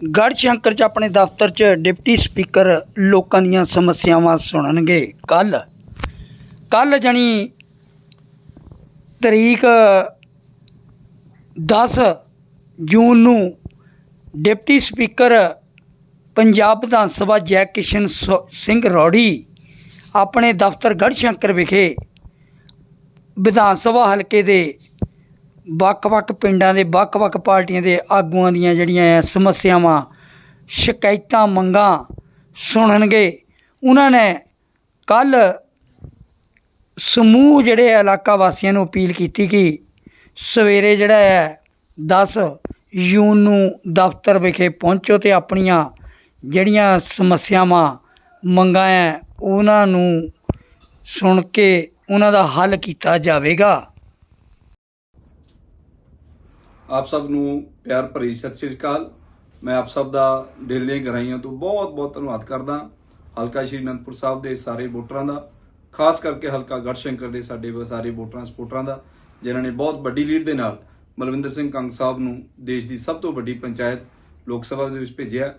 ਗੜਸ਼ੰਕਰ ਚ ਆਪਣੇ ਦਫ਼ਤਰ ਚ ਡਿਪਟੀ ਸਪੀਕਰ ਲੋਕਾਂ ਦੀਆਂ ਸਮੱਸਿਆਵਾਂ ਸੁਣਨਗੇ। ਕੱਲ ਕੱਲ ਜਣੀ ਤਰੀਕ 10 ਜੂਨ ਨੂੰ ਡਿਪਟੀ ਸਪੀਕਰ ਪੰਜਾਬ ਵਿਧਾਨ ਸਭਾ ਜੈ ਕਿਸ਼ਨ ਸ- ਸਿੰਘ ਰੌੜੀ ਆਪਣੇ ਦਫ਼ਤਰ ਗੜਸ਼ੰਕਰ ਵਿਖੇ ਵਿਧਾਨ ਸਭਾ ਹਲਕੇ ਦੇ ਵੱਖ-ਵੱਖ ਪਿੰਡਾਂ ਦੇ, ਵੱਖ-ਵੱਖ ਪਾਰਟੀਆਂ ਦੇ ਆਗੂਆਂ ਦੀਆਂ ਜਿਹੜੀਆਂ ਹੈ ਸਮੱਸਿਆਵਾਂ, ਸ਼ਿਕਾਇਤਾਂ, ਮੰਗਾਂ ਸੁਣਨਗੇ। ਉਹਨਾਂ ਨੇ ਕੱਲ ਸਮੂਹ ਜਿਹੜੇ ਇਲਾਕਾ ਵਾਸੀਆਂ ਨੂੰ ਅਪੀਲ ਕੀਤੀ ਕਿ ਸਵੇਰੇ ਜਿਹੜਾ ਹੈ 10 ਜੂਨ ਨੂੰ ਦਫ਼ਤਰ ਵਿਖੇ ਪਹੁੰਚੋ ਤੇ ਆਪਣੀਆਂ ਜਿਹੜੀਆਂ ਸਮੱਸਿਆਵਾਂ, ਮੰਗਾਂ ਹੈ ਉਹਨਾਂ ਨੂੰ ਸੁਣ ਕੇ ਉਹਨਾਂ ਦਾ ਹੱਲ ਕੀਤਾ ਜਾਵੇਗਾ। ਆਪ ਸਭ ਨੂੰ ਪਿਆਰ ਭਰੀ ਸਤਿ ਸ੍ਰੀ ਅਕਾਲ। ਮੈਂ ਆਪ ਸਭ ਦਾ ਦਿਲ ਦੀਆਂ ਗਹਿਰਾਈਆਂ ਤੋਂ ਬਹੁਤ-ਬਹੁਤ ਧੰਨਵਾਦ ਕਰਦਾ ਹਲਕਾ ਸ਼੍ਰੀ ਅਨੰਦਪੁਰ ਸਾਹਿਬ ਦੇ ਸਾਰੇ ਵੋਟਰਾਂ ਦਾ, ਖਾਸ ਕਰਕੇ ਹਲਕਾ ਗੜਸ਼ੰਕਰ ਦੇ ਸਾਡੇ ਸਾਰੇ ਵੋਟਰਾਂ ਸਪੋਰਟਰਾਂ ਦਾ, ਜਿਨ੍ਹਾਂ ਨੇ ਬਹੁਤ ਵੱਡੀ ਲੀਡ ਦੇ ਨਾਲ ਮਲਵਿੰਦਰ ਸਿੰਘ ਕੰਗ ਸਾਹਿਬ ਨੂੰ ਦੇਸ਼ ਦੀ ਸਭ ਤੋਂ ਵੱਡੀ ਪੰਚਾਇਤ ਲੋਕ ਸਭਾ ਦੇ ਵਿੱਚ ਭੇਜਿਆ।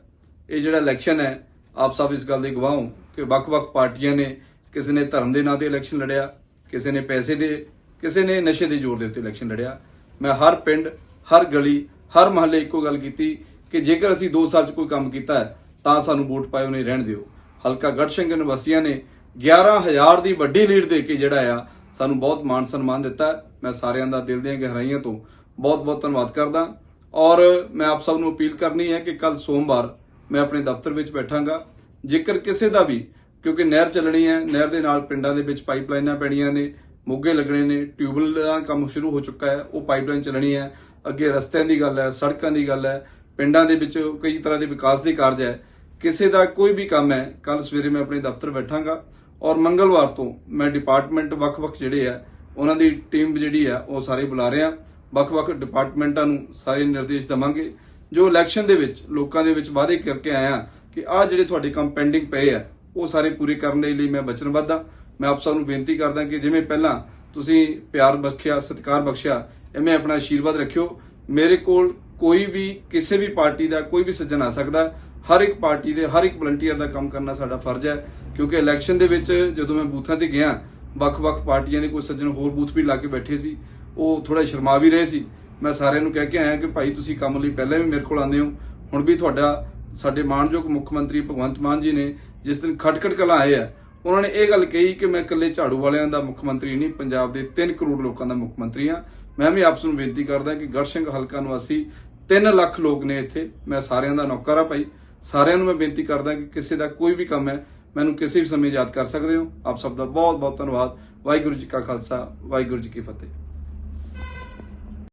ਇਹ ਜਿਹੜਾ ਇਲੈਕਸ਼ਨ ਹੈ, ਆਪ ਸਭ ਇਸ ਗੱਲ ਦੇ ਗਵਾਹ ਹੋ ਕਿ ਵੱਖ-ਵੱਖ ਪਾਰਟੀਆਂ ਨੇ ਕਿਸੇ ਨੇ ਧਰਮ ਦੇ ਨਾਂ ਤੇ ਇਲੈਕਸ਼ਨ ਲੜਿਆ, ਕਿਸੇ ਨੇ ਪੈਸੇ ਦੇ, ਕਿਸੇ ਨੇ ਨਸ਼ੇ ਦੇ ਜ਼ੋਰ ਦੇ ਉੱਤੇ ਇਲੈਕਸ਼ਨ ਲੜਿਆ। ਮੈਂ ਹਰ ਪਿੰਡ ਹਰ ਗਲੀ, ਹਰ ਮਹੱਲੇ ਇੱਕੋ ਗੱਲ ਕੀਤੀ ਕਿ ਜੇਕਰ ਅਸੀਂ 2 ਸਾਲ 'ਚ ਕੋਈ ਕੰਮ ਕੀਤਾ ਹੈ, ਤਾਂ ਸਾਨੂੰ ਵੋਟ ਪਾਇਓ ਨਹੀਂ, ਰਹਿਣ ਦਿਓ। ਹਲਕਾ ਗੜਸ਼ੰਕਰ ਨਿਵਾਸੀਆਂ ਨੇ 11000 ਦੀ ਵੱਡੀ ਲੀਡ ਦੇ ਕੇ ਜਿਹੜਾ ਆ, ਸਾਨੂੰ ਬਹੁਤ ਮਾਣ ਸਨਮਾਨ ਦਿੱਤਾ ਮੈਂ ਸਾਰਿਆਂ ਦਾ ਦਿਲ ਦੀਆਂ ਗਹਿਰਾਈਆਂ ਤੋਂ ਬਹੁਤ-ਬਹੁਤ ਧੰਨਵਾਦ ਕਰਦਾ। ਔਰ ਮੈਂ ਆਪ ਸਭ ਨੂੰ ਅਪੀਲ ਕਰਨੀ ਹੈ ਕਿ ਕੱਲ ਸੋਮਵਾਰ ਮੈਂ ਆਪਣੇ ਦਫ਼ਤਰ ਵਿੱਚ ਬੈਠਾਂਗਾ। ਜੇਕਰ ਕਿਸੇ ਦਾ ਵੀ, ਕਿਉਂਕਿ ਨਹਿਰ ਚੱਲਣੀ ਹੈ, ਨਹਿਰ ਦੇ ਨਾਲ ਪਿੰਡਾਂ ਦੇ ਵਿੱਚ ਪਾਈਪਲਾਈਨਾਂ ਪੈਣੀਆਂ ਨੇ, ਮੋਗੇ ਲੱਗਣੇ ਨੇ ਟਿਊਬਲ ਦਾ ਕੰਮ ਸ਼ੁਰੂ ਹੋ ਚੁੱਕਾ ਹੈ, ਉਹ ਪਾਈਪਲਾਈਨ ਚੱਲਣੀ ਹੈ। ਅੱਗੇ ਰਸਤਿਆਂ ਦੀ ਗੱਲ ਹੈ, ਸੜਕਾਂ ਦੀ ਗੱਲ ਹੈ, ਪਿੰਡਾਂ ਦੇ ਵਿੱਚ ਕਈ ਤਰ੍ਹਾਂ ਦੇ ਵਿਕਾਸ ਦੇ ਕਾਰਜ ਹੈ। ਕਿਸੇ ਦਾ ਕੋਈ ਵੀ ਕੰਮ ਹੈ ਕੱਲ ਸਵੇਰੇ ਮੈਂ ਆਪਣੇ ਦਫ਼ਤਰ ਬੈਠਾਂਗਾ ਔਰ ਮੰਗਲਵਾਰ ਤੋਂ ਮੈਂ ਡਿਪਾਰਟਮੈਂਟ ਵੱਖ-ਵੱਖ ਜਿਹੜੇ ਆ ਉਹਨਾਂ ਦੀ ਟੀਮ ਜਿਹੜੀ ਆ ਉਹ ਸਾਰੇ ਬੁਲਾ ਰਿਹਾ। ਵੱਖ-ਵੱਖ ਡਿਪਾਰਟਮੈਂਟਾਂ ਨੂੰ ਸਾਰੇ ਨਿਰਦੇਸ਼ ਦਵਾਂਗੇ। ਜੋ ਇਲੈਕਸ਼ਨ ਦੇ ਵਿੱਚ, ਲੋਕਾਂ ਦੇ ਵਿੱਚ ਵਾਅਦੇ ਕਰਕੇ ਆਇਆ ਕਿ ਆਹ ਜਿਹੜੇ ਤੁਹਾਡੇ ਕੰਮ ਪੈਂਡਿੰਗ ਪਏ ਆ ਉਹ ਸਾਰੇ ਪੂਰੇ ਕਰਨ ਦੇ ਲਈ ਮੈਂ ਵਚਨਬੱਧ ਹਾਂ ਮੈਂ ਆਪ ਸਭ ਨੂੰ ਬੇਨਤੀ ਕਰਦਾ ਕਿ ਜਿਵੇਂ ਪਹਿਲਾਂ ਤੁਸੀਂ ਪਿਆਰ ਬਖਸ਼ਿਆ, ਸਤਿਕਾਰ ਬਖਸ਼ਿਆ ਐਵੇਂ ਆਪਣਾ ਆਸ਼ੀਰਵਾਦ ਰੱਖਿਓ। ਮੇਰੇ ਕੋਲ ਕੋਈ ਵੀ, ਕਿਸੇ ਵੀ ਪਾਰਟੀ ਦਾ ਕੋਈ ਵੀ ਸੱਜਣ ਆ ਸਕਦਾ, ਹਰ ਇੱਕ ਪਾਰਟੀ ਦੇ, ਹਰ ਇੱਕ ਵਲੰਟੀਅਰ ਦਾ ਕੰਮ ਕਰਨਾ ਸਾਡਾ ਫਰਜ਼ ਹੈ, ਕਿਉਂਕਿ ਇਲੈਕਸ਼ਨ ਦੇ ਵਿੱਚ ਜਦੋਂ ਮੈਂ ਬੂਥਾਂ ਤੇ ਗਿਆ, ਵੱਖ-ਵੱਖ ਪਾਰਟੀਆਂ ਦੇ ਕੋਈ ਸੱਜਣ ਹੋਰ ਬੂਥ ਵੀ ਲਾ ਕੇ ਬੈਠੇ ਸੀ, ਉਹ ਥੋੜਾ ਸ਼ਰਮਾ ਵੀ ਰਹੇ ਸੀ। ਮੈਂ ਸਾਰਿਆਂ ਨੂੰ ਕਹਿ ਕੇ ਆਇਆ ਕਿ ਭਾਈ ਤੁਸੀਂ ਕੰਮ ਲਈ ਪਹਿਲਾਂ ਵੀ ਮੇਰੇ ਕੋਲ ਆਉਂਦੇ ਹੋ। ਹੁਣ ਵੀ ਤੁਹਾਡਾ, ਸਾਡੇ ਮਾਣਯੋਗ ਮੁੱਖ ਮੰਤਰੀ ਭਗਵੰਤ ਮਾਨ ਜੀ ਨੇ ਜਿਸ ਦਿਨ ਖਟਖਟ ਕਲਾਂ ਆਏ ਆ ਉਹਨਾਂ ਨੇ ਇਹ ਗੱਲ ਕਹੀ ਕਿ ਮੈਂ ਇਕੱਲੇ ਝਾੜੂ ਵਾਲਿਆਂ ਦਾ ਮੁੱਖ ਮੰਤਰੀ ਨਹੀਂ, ਪੰਜਾਬ ਦੇ 3 ਕਰੋੜ ਲੋਕਾਂ ਦਾ ਮੁੱਖ ਮੰਤਰੀ ਆ ਮੈਂ ਵੀ ਆਪਸ ਨੂੰ ਬੇਨਤੀ ਕਰਦਾ ਕਿ ਗੜਸ਼ੰਕ ਹਲਕਾ ਨਿਵਾਸੀ 3 ਲੱਖ ਲੋਕ ਨੇ ਇੱਥੇ। ਮੈਂ ਸਾਰਿਆਂ ਦਾ ਨੌਕਰ ਆ ਭਾਈ। ਸਾਰਿਆਂ ਨੂੰ ਮੈਂ ਬੇਨਤੀ ਕਰਦਾ ਕਿ ਕਿਸੇ ਦਾ ਕੋਈ ਵੀ ਕੰਮ ਹੈ, ਮੈਨੂੰ ਕਿਸੇ ਵੀ ਸਮੇਂ ਯਾਦ ਕਰ ਸਕਦੇ ਹੋ। ਆਪ ਸਭ ਦਾ ਬਹੁਤ ਬਹੁਤ ਧੰਨਵਾਦ। ਵਾਹਿਗੁਰੂ ਜੀ ਕਾ ਖਾਲਸਾ, ਵਾਹਿਗੁਰੂ ਜੀ ਕੀ ਫਤਿਹ।